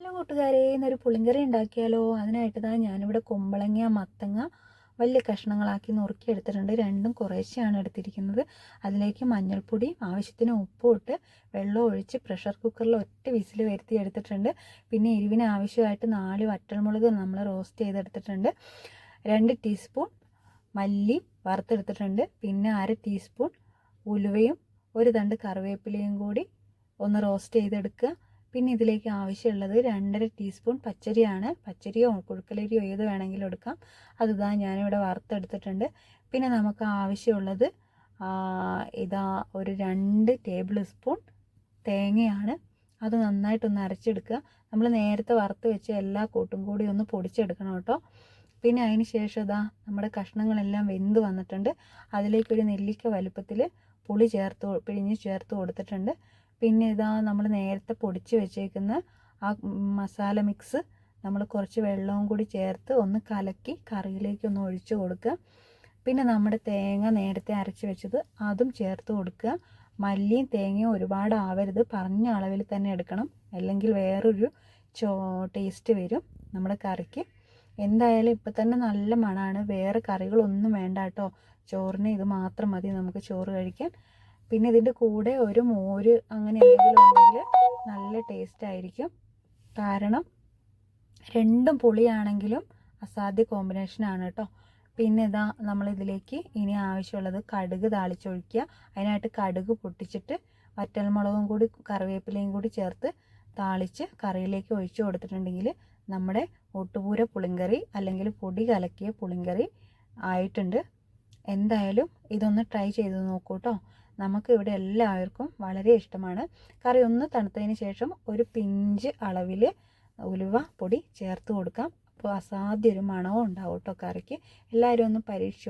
Hello കൂട്ടുകാരെ ഇന്നൊരു പുളിങ്കറി ഉണ്ടാക്കിയാലോ? അതിനായിട്ട് തന്നെ ഞാനിവിടെ കുമ്പളങ്ങ മത്തങ്ങ വലിയ കഷ്ണങ്ങളാക്കി നുറുക്കി എടുത്തിട്ടുണ്ട്. രണ്ടും കുറേശ്ശെയാണ് എടുത്തിരിക്കുന്നത്. അതിലേക്ക് മഞ്ഞൾപ്പൊടി ആവശ്യത്തിന് ഉപ്പും ഇട്ട് വെള്ളം ഒഴിച്ച് പ്രഷർ കുക്കറിൽ ഒറ്റ വിസിൽ വരുത്തി എടുത്തിട്ടുണ്ട്. പിന്നെ എരിവിന് ആവശ്യമായിട്ട് നാല് വറ്റൽമുളക് നമ്മൾ റോസ്റ്റ് ചെയ്തെടുത്തിട്ടുണ്ട്. രണ്ട് ടീസ്പൂൺ മല്ലി വറുത്തെടുത്തിട്ടുണ്ട്. പിന്നെ അര ടീസ്പൂൺ ഉലുവയും ഒരു തണ്ട് കറിവേപ്പിലയും കൂടി ഒന്ന് റോസ്റ്റ് ചെയ്തെടുക്കുക. പിന്നെ ഇതിലേക്ക് ആവശ്യമുള്ളത് രണ്ടര ടീസ്പൂൺ പച്ചരിയാണ്. പച്ചരിയോ കുഴുക്കലരിയോ ഏത് വേണമെങ്കിലും എടുക്കാം. അത് ഇതാ ഞാനിവിടെ വറുത്തെടുത്തിട്ടുണ്ട്. പിന്നെ നമുക്ക് ആവശ്യമുള്ളത് ഇതാ ഒരു രണ്ട് ടേബിൾ സ്പൂൺ തേങ്ങയാണ്. അത് നന്നായിട്ടൊന്ന് അരച്ചെടുക്കുക. നമ്മൾ നേരത്തെ വറുത്ത് വെച്ച എല്ലാ കൂട്ടും കൂടി ഒന്ന് പൊടിച്ചെടുക്കണം കേട്ടോ. പിന്നെ അതിന് ശേഷം ഇതാ നമ്മുടെ കഷ്ണങ്ങളെല്ലാം വെന്ത് വന്നിട്ടുണ്ട്. അതിലേക്കൊരു നെല്ലിക്ക വലുപ്പത്തിൽ പുളി ചേർത്ത് പിഴിഞ്ഞ് ചേർത്ത് കൊടുത്തിട്ടുണ്ട്. പിന്നെ ഇതാ നമ്മൾ നേരത്തെ പൊടിച്ച് വെച്ചേക്കുന്ന ആ മസാല മിക്സ് നമ്മൾ കുറച്ച് വെള്ളവും കൂടി ചേർത്ത് ഒന്ന് കലക്കി കറിയിലേക്ക് ഒന്ന് ഒഴിച്ചു കൊടുക്കുക. പിന്നെ നമ്മുടെ തേങ്ങ നേരത്തെ അരച്ച് വെച്ചത് അതും ചേർത്ത് കൊടുക്കുക. മല്ലിയും തേങ്ങയും ഒരുപാട് ആവരുത്. പറഞ്ഞ അളവിൽ തന്നെ എടുക്കണം. അല്ലെങ്കിൽ വേറൊരു ചോ ടേസ്റ്റ് വരും നമ്മുടെ കറിക്ക്. എന്തായാലും ഇപ്പം തന്നെ നല്ല മണമാണ്. വേറെ കറികളൊന്നും വേണ്ട കേട്ടോ. ചോറിന് ഇത് മാത്രം മതി. നമുക്ക് ചോറ് കഴിക്കാൻ. പിന്നെ ഇതിന്റെ കൂടെ ഒരു മോര് അങ്ങനെ എന്തെങ്കിലും ഉണ്ടെങ്കിൽ നല്ല ടേസ്റ്റ് ആയിരിക്കും. കാരണം രണ്ടും പുളിയാണെങ്കിലും അസാധ്യ കോമ്പിനേഷനാണ് കേട്ടോ പിന്നെ ഇതാ നമ്മളിതിലേക്ക് ഇനി ആവശ്യമുള്ളത് കടുക് താളിച്ചൊഴിക്കുക. അതിനായിട്ട് കടുക് പൊട്ടിച്ചിട്ട് വറ്റൽമുളകും കൂടി കറിവേപ്പിലയും കൂടി ചേർത്ത് താളിച്ച് കറിയിലേക്ക് ഒഴിച്ചു കൊടുത്തിട്ടുണ്ടെങ്കിൽ നമ്മുടെ ഒട്ടുപൂര പുളിങ്കറി അല്ലെങ്കിൽ പൊടി കലക്കിയ പുളിങ്കറി ആയിട്ടുണ്ട്. എന്തായാലും ഇതൊന്ന് ട്രൈ ചെയ്ത് നോക്കൂ കേട്ടോ നമുക്ക് ഇവിടെ എല്ലാവർക്കും വളരെ ഇഷ്ടമാണ്. കറി ഒന്ന് തണുത്തതിന് ശേഷം ഒരു പിഞ്ച് അളവിൽ ഉലുവ പൊടി ചേർത്ത് കൊടുക്കാം. അപ്പോൾ അസാധ്യ ഒരു മണവും ഉണ്ടാവും കേട്ടോ കറിക്ക്. എല്ലാവരും ഒന്ന് പരീക്ഷിച്ചു